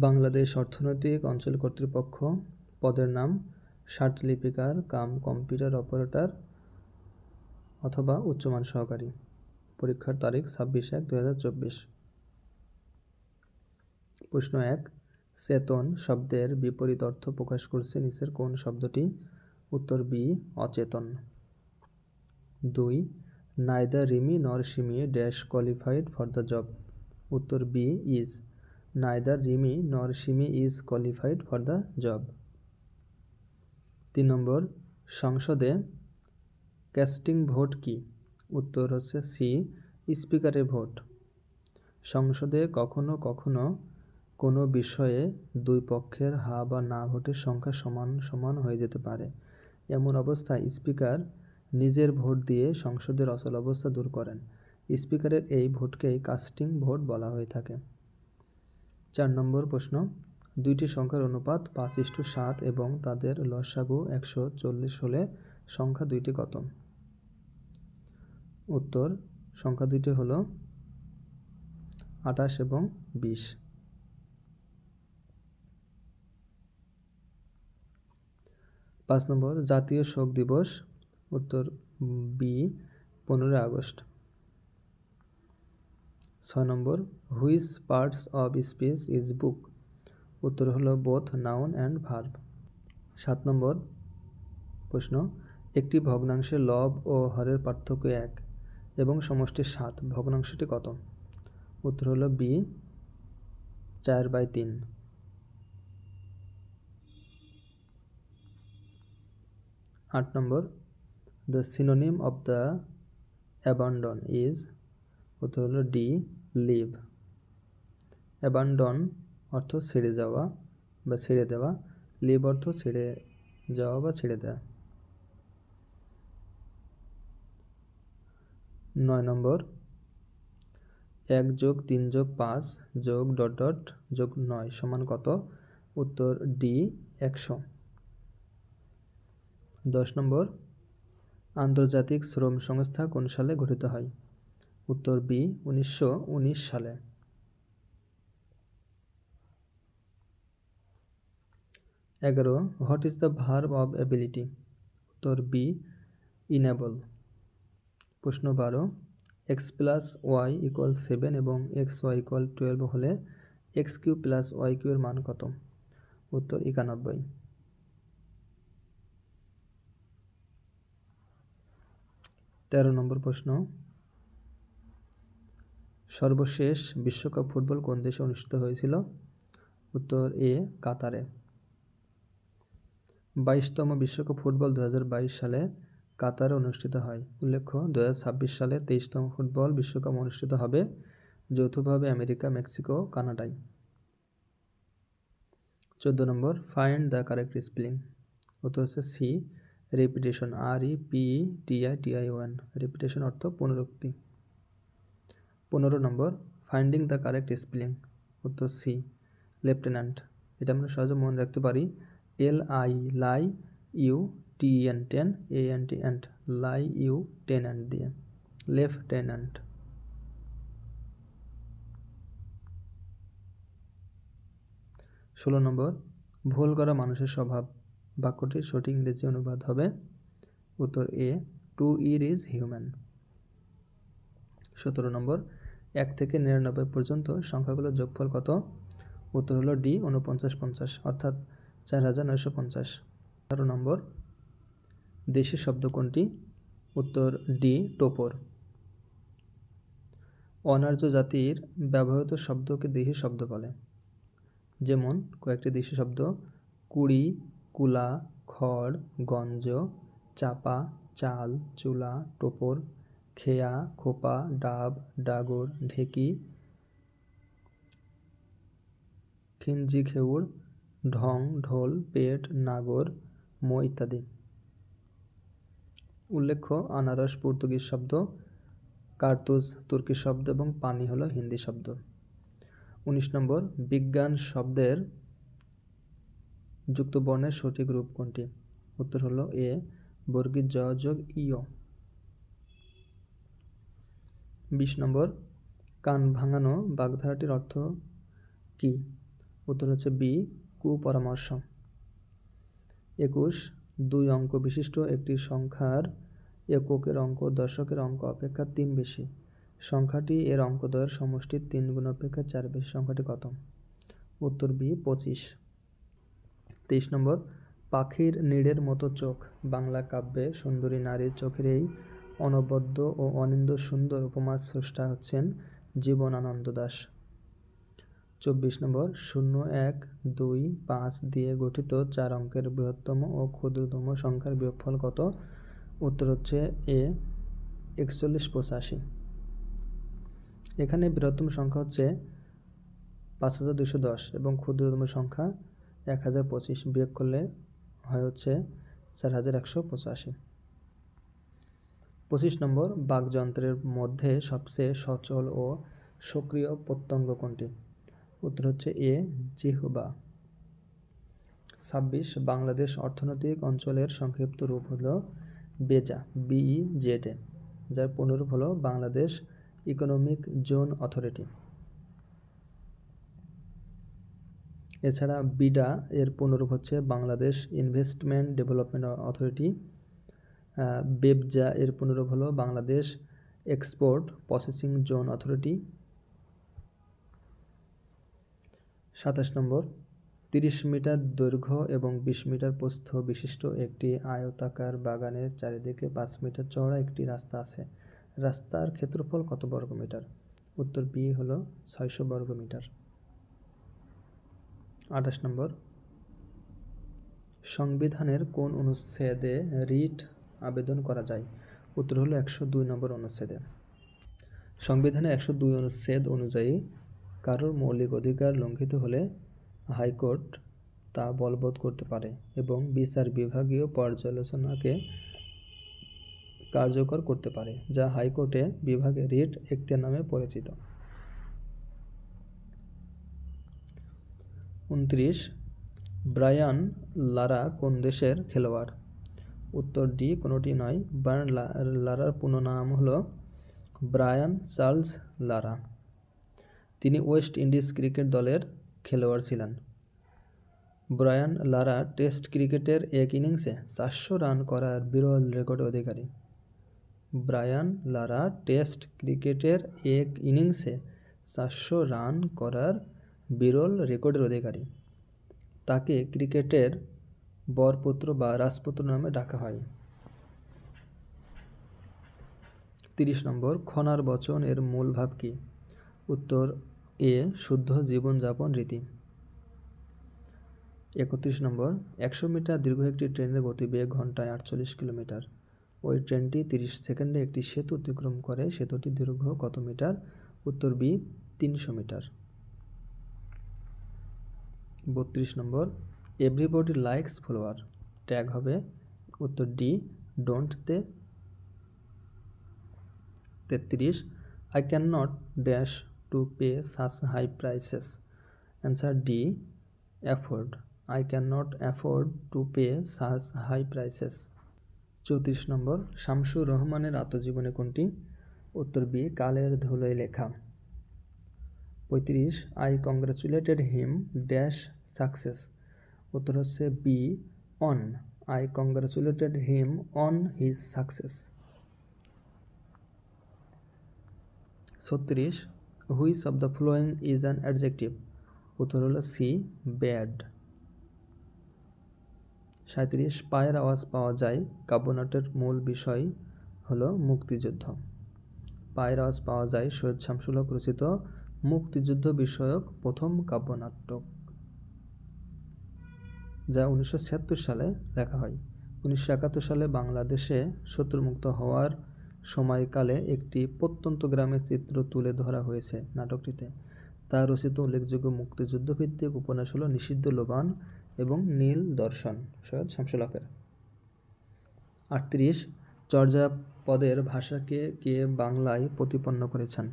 বাংলাদেশ অর্থনৈতিক অঞ্চল কর্তৃপক্ষ পদের নাম লিপিকার কাম কম্পিউটার অপারেটর অথবা উচ্চমান সহকারী। পরীক্ষার তারিখ ছাব্বিশ এক দু প্রশ্ন এক, চেতন শব্দের বিপরীত অর্থ প্রকাশ করছে নিচের কোন শব্দটি? উত্তর বি, অচেতন। দুই neither Rimi nor Simi dash qualified for the job. উত্তর B, is. Neither Rimi nor Simi is qualified for the job তিন নম্বর, সংসদে ক্যাস্টিং ভোট কি? উত্তর হচ্ছে সি স্পিকারের ভোট সংসদে কখনো কখনো কোনো বিষয়ে দুই পক্ষের হা বা না ভোটের সংখ্যা সমান সমান হয়ে যেতে পারে। এমন অবস্থায় স্পিকার নিজের ভোট দিয়ে সংসদের অচল অবস্থা দূর করেন। স্পিকারের এই ভোটকেই কাস্টিং ভোট বলা হয়ে থাকে। চার নম্বর প্রশ্ন, দুইটি সংখ্যার অনুপাত পাঁচ ইস্টু সাত এবং তাদের লসাগু একশো চল্লিশ হলে সংখ্যা দুইটি কত? উত্তর, সংখ্যা দুইটি হল আঠাশ এবং বিশ। পাঁচ নম্বর, জাতীয় শোক দিবস, উত্তর বি, পনেরোই আগস্ট। ছয় নম্বর which parts of speech is book উত্তর হলো বোথ নাউন অ্যান্ড ভার্ব সাত নম্বর প্রশ্ন, একটি ভগ্নাংশে লব ও হরের পার্থক্য এক এবং সমষ্টি সাত, ভগ্নাংশটি কত? উত্তর হলো বি চার বাই তিন। আট নম্বর the synonym of the abandon is উত্তর হলো ডি লিভ অ্যাবান্ডন অর্থ ছেড়ে যাওয়া বা ছেড়ে দেওয়া লিভ অর্থ ছেড়ে যাওয়া বা ছেড়ে দেওয়া। নয় নম্বর, এক যোগ তিন যোগ পাঁচ যোগ ডট ডট যোগ নয় সমান কত? উত্তর ডি একশো। দশ নম্বর, আন্তর্জাতিক শ্রম সংস্থা কোন সালে গঠিত হয়? উত্তর বি উনিশশো উনিশ সালে। এগারো, what is the verb of ability? উত্তর বি, ইনেবল। প্রশ্ন বারো, X plus Y equal seven এবং এক্স ওয়াই ইকুয়াল টুয়েলভ হলে X cube plus Y cube এর মান কত? উত্তর একানব্বই। তেরো নম্বর প্রশ্ন, সর্বশেষ বিশ্বকাপ ফুটবল কোন দেশে অনুষ্ঠিত হয়েছিল? উত্তর এ, কাতারে। বাইশতম বিশ্বকাপ ফুটবল দু হাজার বাইশ সালে কাতারে অনুষ্ঠিত হয়। উল্লেখ্য দু হাজার ছাব্বিশ সালে তেইশতম ফুটবল বিশ্বকাপ অনুষ্ঠিত হবে যৌথভাবে আমেরিকা, মেক্সিকো, কানাডায়। চোদ্দ নম্বর, ফাইন্ড দ্য কারেক্ট স্পেলিং। উত্তর হচ্ছে C, repetition, R E P T I T I one. Repetition অর্থ পুনরুক্তি। পনেরো নম্বর, ফাইন্ডিং দ্য কারেক্ট স্পেলিং। উত্তর সি, লেফটেন্যান্ট। এটা আমরা সহজে মনে রাখতে পারি L I lie U T N ten A N T and lie U ten and দিয়ে লেফটেন্যান্ট ষোলো নম্বর, ভুল করা মানুষের স্বভাব। বাক্যটির সঠিক ইংরেজি অনুবাদ হবে উত্তর A to err is human সতেরো নম্বর, এক থেকে নিরানব্বই পর্যন্ত সংখ্যাগুলোর যোগফল কত? উত্তর হলো ডি উনপঞ্চাশ পঞ্চাশ। অর্থাৎ চার হাজার নয়শো পঞ্চাশ। আঠারো নম্বর দেশি শব্দ কোনটি? উত্তর ডি, টোপর। অনার্য জাতির ব্যবহৃত শব্দকে দেশি শব্দ বলে। যেমন, কয়েকটি দেশি শব্দ, কুড়ি, কুলা, খড়, গঞ্জ, চাপা, চাল, চুলা, টোপর, খেয়া, খোপা, ডাব, ডাগর, ঢেকি, খিঞ্জি, খেউড় ঢং, ঢোল, পেট, নাগর, মো ইত্যাদি। উল্লেখ্য, আনারস পর্তুগিজ শব্দ, কার্তুজ তুর্কি শব্দ এবং পানি হলো হিন্দি শব্দ। উনিশ নম্বর, বিজ্ঞান শব্দের যুক্ত বর্ণের সঠিক রূপ কোনটি? উত্তর হলো এ বর্গীর জ যোগ ইয় বিশ নম্বর, কান ভাঙানো বাগধারাটির অর্থ কি? উত্তর হচ্ছে বি কুপরামর্শ। একুশ, দুই অঙ্ক বিশিষ্ট একটি সংখ্যার এককের অঙ্ক, দশকের অঙ্ক অপেক্ষা তিন বেশি। সংখ্যাটি এর অঙ্কদ্বয়ের সমষ্টির তিন গুণ অপেক্ষা চার বেশি। সংখ্যাটি কত? উত্তর বি, পঁচিশ। তেইশ নম্বর, পাখির নীড়ের মতো চোখ। বাংলা কাব্যে সুন্দরী নারীর চোখের এই অনবদ্য ও অনিন্দ সুন্দর উপমার স্রষ্টা হচ্ছেন জীবনানন্দ দাস। চব্বিশ নম্বর শূন্য এক দুই পাঁচ দিয়ে গঠিত চার অঙ্কের বৃহত্তম ও ক্ষুদ্রতম সংখ্যার বিয়োগফল কত? উত্তর হচ্ছে এ, একচল্লিশ পঁচাশি। এখানে বৃহত্তম সংখ্যা হচ্ছে পাঁচ হাজার দুশো দশ এবং ক্ষুদ্রতম সংখ্যা এক হাজার পঁচিশ। বিয়োগ করলে হয় হচ্ছে চার হাজার একশো পঁচাশি। পঁচিশ নম্বর বাকযন্ত্রের মধ্যে সবচেয়ে সচল ও সক্রিয় প্রত্যঙ্গ কোনটি? উত্তর হচ্ছে এ জিহবা। ছাব্বিশ, বাংলাদেশ অর্থনৈতিক অঞ্চলের সংক্ষিপ্ত রূপ হলো বেজা বিই জেড যার পুনরূপ হলো বাংলাদেশ ইকোনমিক জোন অথরিটি। এছাড়া বিডা, এর পুনরূপ হচ্ছে Bangladesh investment development authority. BEPZA, এর পুনরূপ হলো Bangladesh export processing zone authority. সাতাশ নম্বর, তিরিশ মিটার দৈর্ঘ্য এবং বিশ মিটার প্রস্থ বিশিষ্ট একটি আয়তাকার বাগানের চারিদিকে পাঁচ মিটার চওড়া একটি রাস্তা আছে। রাস্তার ক্ষেত্রফল কত বর্গ মিটার? উত্তর বি হল ছয়শো বর্গ মিটার। আঠাশ নম্বর, সংবিধানের কোন অনুচ্ছেদে রিট আবেদন করা যায়? উত্তর হলো একশো দুই নম্বর অনুচ্ছেদে। সংবিধানের একশো দুই অনুচ্ছেদ অনুযায়ী কারোর মৌলিক অধিকার লঙ্ঘিত হলে হাইকোর্ট তা বলবৎ করতে পারে এবং বিচার বিভাগীয় পর্যালোচনাকে কার্যকর করতে পারে, যা হাইকোর্টে বিভাগে রিট এখতিয়ার নামে পরিচিত। উনত্রিশ, ব্রায়ান লারা কোন দেশের খেলোয়াড়? উত্তর ডি কোনোটি নয় ব্রায়ান লারার পূর্ণ নাম হলো ব্রায়ান চার্লস লারা। তিনি ওয়েস্ট ইন্ডিজ ক্রিকেট দলের খেলোয়াড় ছিলেন। ব্রায়ান লারা টেস্ট ক্রিকেটের এক ইনিংসে চারশো রান করার বিরল রেকর্ড অধিকারী। ব্রায়ান লারা টেস্ট ক্রিকেটের এক ইনিংসে চারশো রান করার বিরল রেকর্ডের অধিকারী। তাকে ক্রিকেটের বরপুত্র বা রাজপুত্র নামে ডাকা হয়। তিরিশ নম্বর, খনার বচন এর মূল ভাব কি? উত্তর এ শুদ্ধ জীবনযাপন রীতি। একত্রিশ নম্বর, একশো মিটার দীর্ঘ একটি ট্রেনের গতিবেগ ঘন্টায় আটচল্লিশ কিলোমিটার। ওই ট্রেনটি তিরিশ সেকেন্ডে একটি সেতু অতিক্রম করে। সেতুটি দীর্ঘ কত মিটার? উত্তর বি, তিনশো মিটার। বত্রিশ নম্বর এভরিবডি লাইকস ফলোয়ার ট্যাগ হবে। উত্তর ডি ডোন্ট দে তেত্রিশ I can not dash to pay such high prices answer D afford I can not afford to pay such high prices চৌত্রিশ নম্বর, শামসুর রহমানের আত্মজীবনী কোনটি? উত্তর বি, কালের ধুলোয় লেখা। পঁয়ত্রিশ I congratulated him dash success উত্তর হচ্ছে B on I congratulated him on his success ছত্রিশ which of the following is an adjective? উত্তর হলো সি, ব্যাড। সাঁত্রিশ পায়ের আওয়াজ পাওয়া যায়। কাব্যনাটের মূল বিষয় হলো মুক্তিযুদ্ধ। পায়ের আওয়াজ পাওয়া যায়, সৈয়দ শামসুল হক রচিত মুক্তিযুদ্ধ বিষয়ক প্রথম কাব্যনাটক যা উনিশশো ছিয়াত্তর সালে লেখা হয়। উনিশশো একাত্তর সালে বাংলাদেশে শত্রুমুক্ত হওয়ার সময়কালে একটি প্রত্যন্ত গ্রামের চিত্র তুলে ধরা হয়েছে নাটকটিতে। তার রচিত উল্লেখযোগ্য মুক্তিযুদ্ধভিত্তিক উপন্যাস হল নিষিদ্ধ লোবান এবং নীল দর্শন, সৈয়দ শামসুল হকের। আটত্রিশ চর্যাপদের ভাষাকে কে বাংলায় প্রতিপন্ন করেছেন?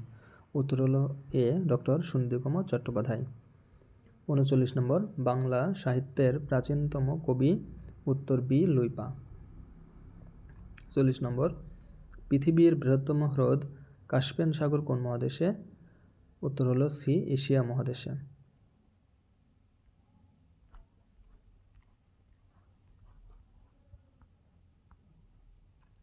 উত্তর হল এ, ডক্টর কুমার চট্টোপাধ্যায়। উনচল্লিশ নম্বর, বাংলা সাহিত্যের প্রাচীনতম কবি উত্তর বি, লুইপা। চল্লিশ নম্বর পৃথিবীর বৃহত্তম হ্রদ কাস্পিয়ান সাগর কোন মহাদেশে? উত্তর হলো সি, এশিয়া মহাদেশে।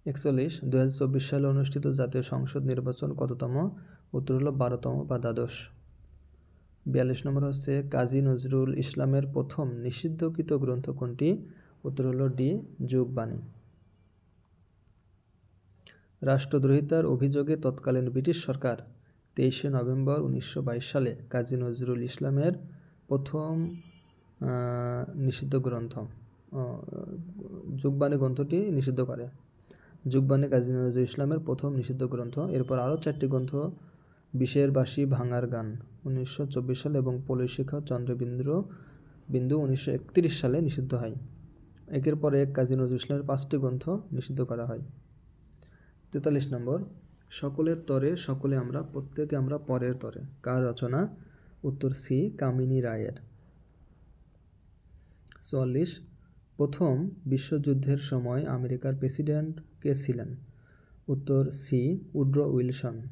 একচল্লিশ দু সালে অনুষ্ঠিত জাতীয় সংসদ নির্বাচন কততম? উত্তর হলো বারোতম বা দ্বাদশ। বিয়াল্লিশ নম্বর হচ্ছে কাজী নজরুল ইসলামের প্রথম নিষিদ্ধকৃত গ্রন্থ কোনটি? উত্তর হল ডি, যুগবাণী। রাষ্ট্রদ্রোহিতার অভিযোগে তৎকালীন ব্রিটিশ সরকার তেইশে নভেম্বর উনিশশো বাইশ সালে কাজী নজরুল ইসলামের প্রথম নিষিদ্ধ গ্রন্থ যুগবাণী গ্রন্থটি নিষিদ্ধ করে। যুগবাণী কাজী নজরুল ইসলামের প্রথম নিষিদ্ধ গ্রন্থ। এরপর আরও চারটি গ্রন্থ বিষের বাসী ভাঙার গান উনিশশো চব্বিশ সালে এবং পলিশিখা চন্দ্রবিন্দু, বিন্দু উনিশশো একত্রিশ সালে নিষিদ্ধ হয়। একের পর এক কাজী নজরুল ইসলামের পাঁচটি গ্রন্থ নিষিদ্ধ করা হয়। তেতাল্লিশ নম্বর, সকলের তরে সকলে আমরা, প্রত্যেকে আমরা পরের তরে। কার রচনা? উত্তর সি, কামিনী রায়ের। চুয়াল্লিশ, প্রথম বিশ্বযুদ্ধের সময় আমেরিকার প্রেসিডেন্ট কে ছিলেন? উত্তর সি, উড্রো উইলসন।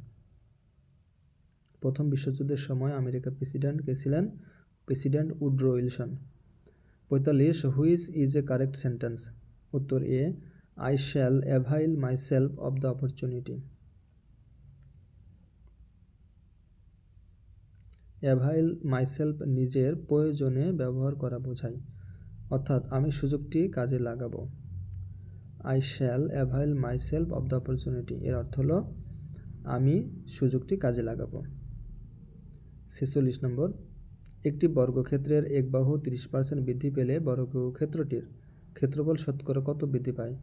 প্রথম বিশ্বযুদ্ধের সময় আমেরিকার প্রেসিডেন্ট কে ছিলেন? President Woodrow Wilson. পঁয়তাল্লিশ, which is a correct sentence? উত্তর A I shall avail my self of the opportunity avail myself নিজের প্রয়োজনে ব্যবহার করা বোঝায়। অর্থাৎ আমি সুযোগটি কাজে লাগাবো। I shall avail myself of the opportunity এর অর্থ হলো, আমি সুযোগটি কাজে লাগাবো। ছেচল্লিশ নম্বর, একটি বর্গক্ষেত্রের এক বাহু তিরিশ পার্সেন্ট বৃদ্ধি পেলে বর্গক্ষেত্রটির ক্ষেত্রফল শতকরা কত বৃদ্ধি পায়?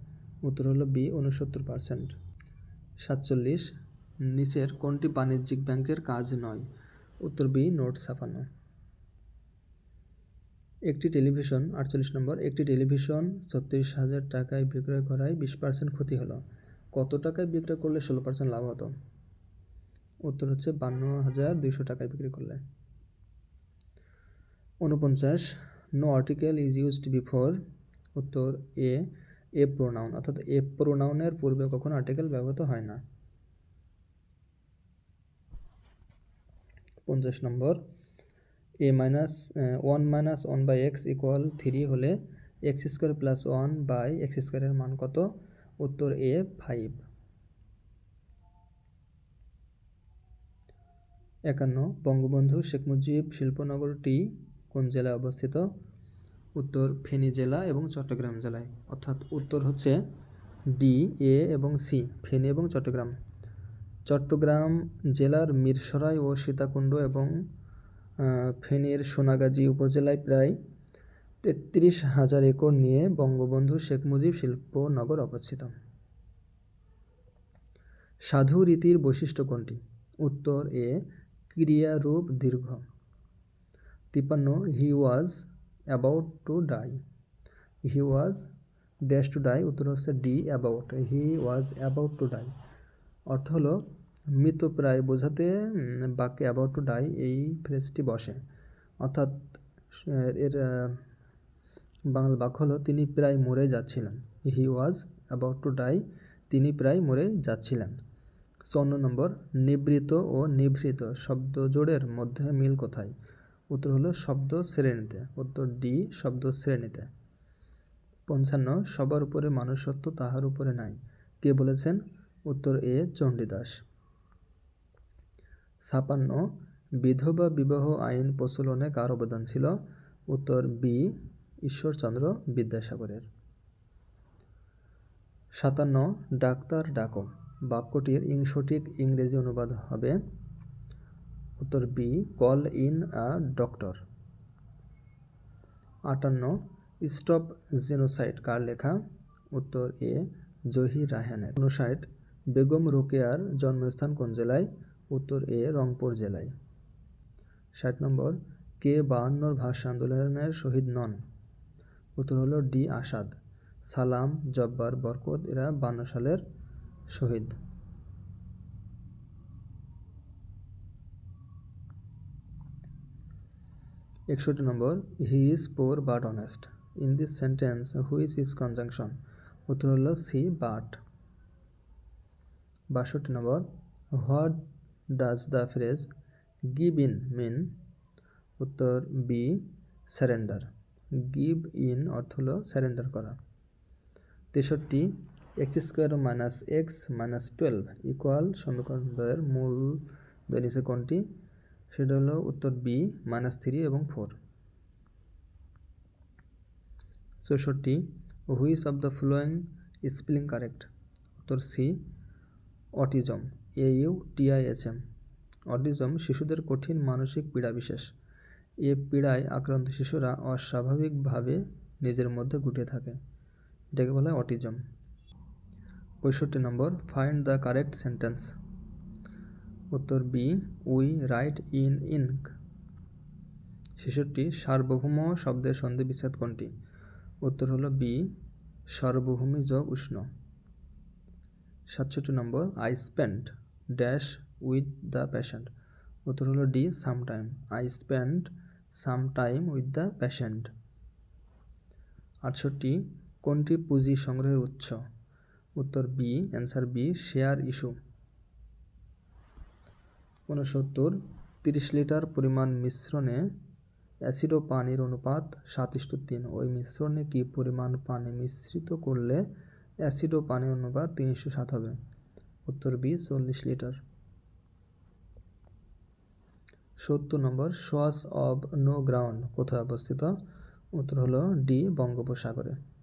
উত্তর হলো বি উনসত্তর পার্সেন্ট। সাতচল্লিশ, নিচের কোনটি বাণিজ্যিক ব্যাংকের কাজ নয়? উত্তর বি, নোট ছাপানো। একটি টেলিভিশন, আটচল্লিশ নম্বর, একটি টেলিভিশন ছত্রিশ হাজার টাকায় বিক্রয় করায় বিশ পার্সেন্ট ক্ষতি হলো। কত টাকায় বিক্রয় করলে ষোলো পার্সেন্ট লাভ হতো? উত্তর হচ্ছে বান্ন হাজার দুইশো টাকায় বিক্রি করলে। উনপঞ্চাশ no article is used before. উত্তর এ এ প্রোনাউন অর্থাৎ এ প্রোনাউনের পূর্বে কখনো আর্টিকেল ব্যবহৃত হয় না। পঞ্চাশ নম্বর A minus one minus one by X equal three হলে X square plus one by X স্কোয়ারের মান কত? উত্তর এ ফাইভ একান্ন, বঙ্গবন্ধু শেখ মুজিব শিল্পনগরটি কোন জেলায় অবস্থিত? উত্তর ফেনী জেলা এবং চট্টগ্রাম জেলায়। অর্থাৎ উত্তর হচ্ছে ডি এ এবং সি ফেনী এবং চট্টগ্রাম। চট্টগ্রাম জেলার মিরসরাই ও সীতাকুণ্ড এবং ফেনীর সোনাগাজী উপজেলায় প্রায় তেত্রিশ হাজার একর নিয়ে বঙ্গবন্ধু শেখ মুজিব শিল্পনগর অবস্থিত। সাধু রীতির বৈশিষ্ট্য কোনটি? উত্তর এ, ক্রিয়ারূপ দীর্ঘ। তিপ্পান্ন, he was about to die he was dash to die উত্তর হচ্ছে D about he was about to die অর্থ হলো মৃতপ্রায় বোঝাতে বাক্যে অ্যাবাউট টু ডাই এই ফ্রেজটি বসে। অর্থাৎ, এর বাংলা বাক্য হলো, তিনি প্রায় মরে যাচ্ছিলেন। He was about to die তিনি প্রায় মরে যাচ্ছিলেন। চন্ন নম্বর, নিবৃত ও নিভৃত শব্দ জোড়ের মধ্যে মিল কোথায়? উত্তর হলো শব্দ শ্রেণীতে। উত্তর ডি, শব্দ শ্রেণীতে। পঞ্চান্ন, সবার উপরে মানুষত্ব তাহার উপরে নাই। কে বলেছেন? উত্তর এ, চণ্ডীদাস। ছাপান্ন, বিধবা বিবাহ আইন প্রচলনে কার অবদান ছিল? উত্তর বি, ঈশ্বরচন্দ্র বিদ্যাসাগরের। সাতান্ন, ডাক্তার ডাকো। বাক্যটির সঠিক ইংরেজি অনুবাদ হবে উত্তর B, call in a doctor. আটান্ন, স্টপ জেনোসাইড কার লেখা? উত্তর এ জহি রাহানের। উনষাট বেগম রোকেয়ার জন্মস্থান কোন জেলায়? উত্তর এ, রংপুর জেলায়। ষাট নম্বর, কে বাহান্নর ভাষা আন্দোলনের শহীদ নন? উত্তর হলো ডি, আসাদ। সালাম, জব্বার, বরকত, এরা বান্ন সালের শহীদ। একষট্টি নম্বর he is poor but honest in this sentence which is conjunction উত্তর হল সি বাট বাষট্টি নম্বর what does the phrase give in mean উত্তর বি স্যারেন্ডার গিভ ইন অর্থ হল স্যারেন্ডার করা. তেষট্টি X square minus X minus twelve equal সমীকরণদ্বয়ের মূল দ্বয় নিচে কোনটি? সেটা হলো উত্তর বি মাইনাস থ্রি এবং ফোর চৌষট্টি which of the following spelling correct উত্তর C autism A U T I S M autism শিশুদের কঠিন মানসিক পীড়া বিশেষ। এ পীড়ায় আক্রান্ত শিশুরা অস্বাভাবিকভাবে নিজের মধ্যে গুটিয়ে থাকে। এটাকে বলা অটিজম পঁয়ষট্টি নম্বর ফাইন্ড দ্য কারেক্ট সেন্টেন্স উত্তর B, we write in ink. ছেষট্টি, সার্বভৌম শব্দের সন্ধি বিচ্ছেদ কোনটি? উত্তর হলো বি, সর্বভূমি যোগ উষ্ণ। সাতষট্টি number, I spend dash with the patient. উত্তর হলো D, sometime. I spend some time with the patient. আটষট্টি, কোনটি পুঁজি সংগ্রহের উৎস? উত্তর B, answer B, share issue. ঊনসত্তর, তিরিশ লিটার পরিমাণ মিশ্রণে অ্যাসিড ও পানির অনুপাত সাত ইস্টু তিন। ওই মিশ্রণে কি পরিমাণ পানি মিশ্রিত করলে অ্যাসিড ও পানির অনুপাত তিন ইস্টু সাত হবে? উত্তর বি, চল্লিশ লিটার। সত্তর নম্বর সোয়াস অব নো গ্রাউন্ড কোথায় অবস্থিত? উত্তর হলো ডি, বঙ্গোপসাগরে।